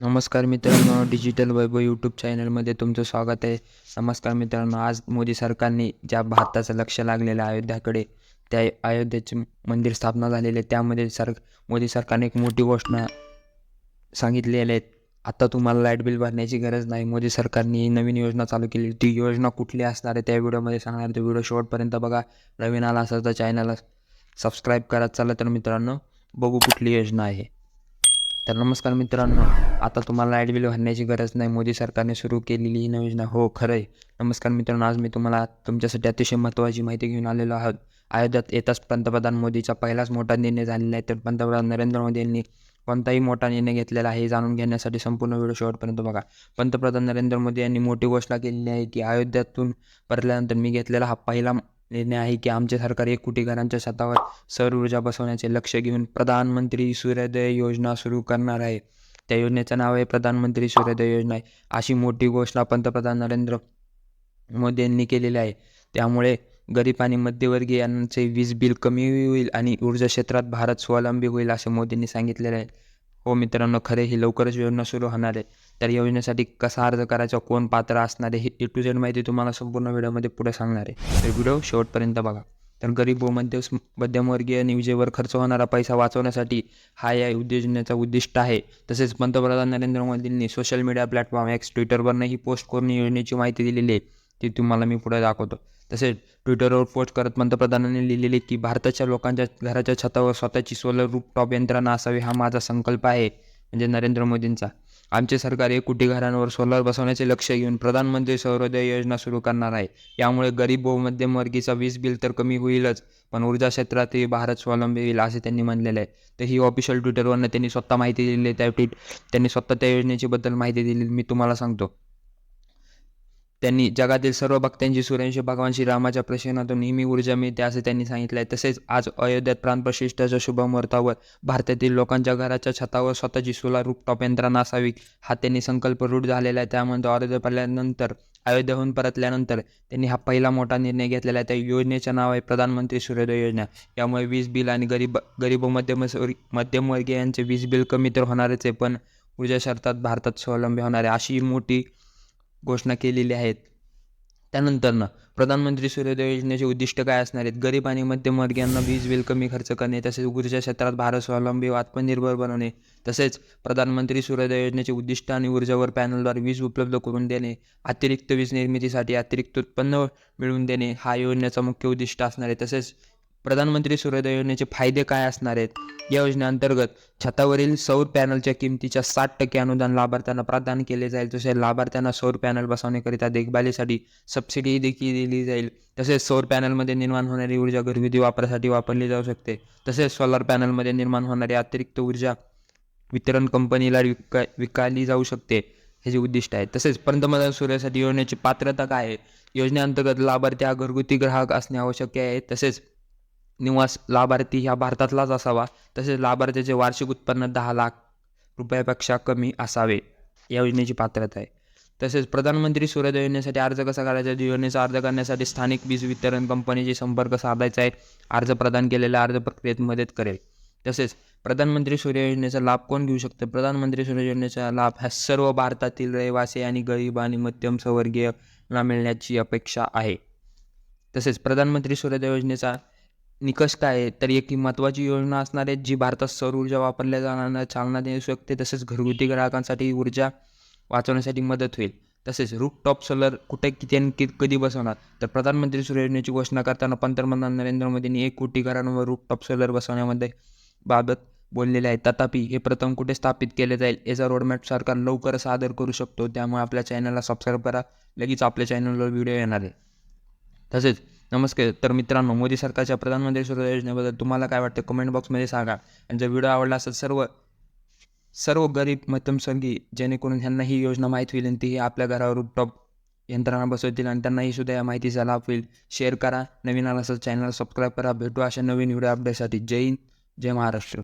नमस्कार मित्रांनो डिजिटल वैभव यूट्यूब चॅनलमध्ये तुमचं स्वागत आहे. नमस्कार मित्रांनो आज मोदी सरकारने ज्या भारताचं लक्ष लागलेलं आहे अयोध्याकडे त्या अयोध्येचे मंदिर स्थापना झालेले आहे. त्यामध्ये सर मोदी सरकारने एक मोठी घोषणा सांगितलेली आहे. आता तुम्हाला लाइट बिल भरण्याची गरज नाही. मोदी सरकारने ही नवीन योजना चालू केली ती योजना कुठली असणार आहे त्या व्हिडिओमध्ये सांगणार. आहे. तो व्हिडिओ शेवटपर्यंत बघा. नवीन आला असेल तर चॅनलला सबस्क्राईब करत चाललं तर मित्रांनो बघू कुठली योजना आहे. तर नमस्कार मित्रांनो आता तुम्हाला लाइट बिल भरण्याची गरज नाही. मोदी सरकारने सुरू केलेली ही नवी योजना. हो खरं आहे. नमस्कार मित्रांनो आज मी तुम्हाला तुमच्यासाठी अतिशय महत्त्वाची माहिती घेऊन आलेलो आहोत. अयोध्यात येताच पंतप्रधान मोदीचा पहिलाच मोठा निर्णय झालेला आहे. तर पंतप्रधान नरेंद्र मोदी यांनी कोणताही मोठा निर्णय घेतलेला आहे हे जाणून घेण्यासाठी संपूर्ण व्हिडिओ शेवटपर्यंत बघा. पंतप्रधान नरेंद्र मोदी यांनी मोठी घोषणा केलेली आहे की अयोध्यातून परतल्यानंतर मी घेतलेला हा पहिला निर्णय आहे की आमचे सरकार एक कोटी घरांच्या छतावर सौर ऊर्जा बसवण्याचे लक्ष घेऊन प्रधानमंत्री सूर्योदय योजना सुरू करणार आहे. त्या योजनेचं नाव आहे प्रधानमंत्री सूर्योदय योजना. आहे अशी मोठी घोषणा पंतप्रधान नरेंद्र मोदी यांनी केलेली आहे. त्यामुळे गरीब आणि मध्यवर्गीयांचे वीज बिल कमी होईल आणि ऊर्जा क्षेत्रात भारत स्वावलंबी होईल असे मोदींनी सांगितलेले आहे. हो मित्रांनो खरे ही लवकरच योजना सुरू होणार आहे. तर योजनेसाठी कसा अर्ज करायचा कोण पात्र असणार आहे हे ए टू झेड माहिती तुम्हाला संपूर्ण व्हिडिओमध्ये पुढे सांगणार आहे. तर व्हिडिओ शेवटपर्यंत बघा. तर गरीब व मध्य मध्यमवर्गीय आणि खर्च होणारा पैसा वाचवण्यासाठी हा या योजनेचा उद्दिष्ट आहे. तसेच पंतप्रधान नरेंद्र मोदींनी सोशल मीडिया प्लॅटफॉर्म एक्स ट्विटरवरनंही पोस्ट करून योजनेची माहिती दिलेली आहे. ती तुम्हाला मी पुढे दाखवतो. तसेच ट्विटरवर पोस्ट करत पंतप्रधानांनी लिहिलेले की भारताच्या लोकांच्या घराच्या छतावर स्वतःची सोलर रूपटॉप यंत्रणा असावी हा माझा संकल्प आहे म्हणजे नरेंद्र मोदींचा. आमचे सरकार एक कोटी घरांवर सोलर बसवण्याचे लक्ष घेऊन प्रधानमंत्री सौरोदय योजना सुरू करणार आहे. यामुळे गरीब व मध्यमवर्गीचा वीज बिल तर कमी होईलच पण ऊर्जा क्षेत्रातही भारत स्वावलंबी होईल असे त्यांनी म्हणलेले आहे. तर ही ऑफिशियल ट्विटरवरनं त्यांनी स्वतः माहिती दिलेली आहे. त्या ट्विट त्यांनी स्वतः त्या योजनेची बद्दल माहिती दिली मी तुम्हाला सांगतो. त्यांनी जगातील सर्व भक्तांची सूर्यवंशी भगवान श्रीरामाच्या प्रश्नातून नेहमी ऊर्जा मिळते असे त्यांनी सांगितले आहे तसेच आज अयोध्यात प्राणप्रतिष्ठेच्या शुभमुहूर्तावर भारतातील लोकांच्या घराच्या छतावर स्वतःची सोलार रूपटॉप यंत्रणा असावी हा त्यांनी संकल्प रूढ झालेला आहे. त्यामध्ये अयोध्या पडल्यानंतर अयोध्याहून परतल्यानंतर त्यांनी हा पहिला मोठा निर्णय घेतलेला आहे. त्या योजनेचं नाव आहे प्रधानमंत्री सूर्योदय योजना. यामुळे वीज बिल आणि गरीब गरीब मध्यम मध्यमवर्गीय मध्यमवर्गीयांचे वीज बिल कमी तर होणारच आहे पण ऊर्जा क्षेत्रात भारतात स्वावलंबी होणार आहे. अशी मोठी घोषणा केलेली आहेत. त्यानंतरनं प्रधानमंत्री सूर्योदय योजनेचे उद्दिष्ट काय असणार आहेत? गरीब आणि मध्यमवर्गीयांना वीज बिल कमी खर्च करणे तसेच ऊर्जा क्षेत्रात भारत स्वावलंबी व आत्मनिर्भर बनवणे तसेच प्रधानमंत्री सूर्योदय योजनेचे उद्दिष्ट आणि ऊर्जावर पॅनलद्वारे वीज उपलब्ध करून देणे अतिरिक्त वीज निर्मितीसाठी अतिरिक्त उत्पन्न मिळवून देणे हा योजनेचा मुख्य उद्दिष्ट असणार आहे. तसेच प्रधानमंत्री सूर्योदय योजनेचे फायदे काय असणार आहेत? या योजनेअंतर्गत छतावरील सौर पॅनलच्या किमतीच्या साठ टक्के अनुदान लाभार्थ्यांना प्रदान केले जाईल. तसेच लाभार्थ्यांना सौर पॅनल बसवण्याकरिता देखभालीसाठी सबसिडी देखील दिली जाईल. तसेच सौर पॅनलमध्ये निर्माण होणारी ऊर्जा घरगुती वापरासाठी वापरली जाऊ शकते. तसेच सोलर पॅनलमध्ये निर्माण होणारी अतिरिक्त ऊर्जा वितरण कंपनीला विका विकाली जाऊ शकते हे जे उद्दिष्ट आहे. तसेच पंतप्रधान सूर्यासाठी योजनेची पात्रता काय आहे? योजनेअंतर्गत लाभार्थी हा घरगुती ग्राहक असणे आवश्यक आहे. तसेच निवास लाभार्थी ह्या भारतातलाच असावा. तसेच लाभार्थ्याचे वार्षिक उत्पन्न दहा लाख रुपयापेक्षा कमी असावे या योजनेची पात्रता आहे. तसेच प्रधानमंत्री सूर्योदय योजनेसाठी अर्ज कसा करायचा? योजनेचा अर्ज करण्यासाठी स्थानिक वीज वितरण कंपनीशी संपर्क साधायचा आहे. अर्ज प्रदान केलेल्या अर्ज प्रक्रियेत मदत करेल. तसेच प्रधानमंत्री सूर्य योजनेचा लाभ कोण घेऊ शकतो? प्रधानमंत्री सूर्य योजनेचा लाभ हा सर्व भारतातील रहिवासी आणि गरीब आणि मध्यमवर्गीयांना मिळण्याची अपेक्षा आहे. तसेच प्रधानमंत्री सूर्योदय योजनेचा निकष काय आहे? तर एक ही महत्त्वाची योजना असणार आहे जी भारतात सौर ऊर्जा वापरल्या जाणार चालना देऊ शकते. तसेच घरगुती ग्राहकांसाठी ऊर्जा वाचवण्यासाठी मदत होईल. तसेच रूपटॉप सोलर कुठे किती आणि कधी बसवणार? तर प्रधानमंत्री सूर्य योजनेची घोषणा करताना पंतप्रधान नरेंद्र मोदींनी एक कोटी घरांवर रूपटॉप सोलर बसवण्यामध्ये बाबत बोललेले आहे. तथापि हे प्रथम कुठे स्थापित केले जाईल याचा रोडमॅप सरकार लवकरच सादर करू शकतो. त्यामुळे आपल्या चॅनलला सबस्क्राईब करा. लगेच आपल्या चॅनलवर व्हिडिओ येणार आहे. तसेच नमस्कार तर मित्रांनो मोदी सरकारच्या प्रधानमंत्री सुरक्षा योजनेबद्दल तुम्हाला काय वाटतं? कमेंट बॉक्समध्ये सांगा. आणि जर व्हिडिओ आवडला असेल सर्व सर्व गरीब मध्यमसंगी जेणेकरून ह्यांना ही योजना माहीत होईल आणि ती आपल्या घरावर रूपटॉप यंत्रणा बसवतील आणि त्यांनाही सुद्धा या माहितीचा लाभ होईल. शेअर करा. नवीन आला असेल चॅनल सबस्क्राईब करा. भेटू अशा नवीन व्हिडिओ अपडेटसाठी जय हिंद जय महाराष्ट्र.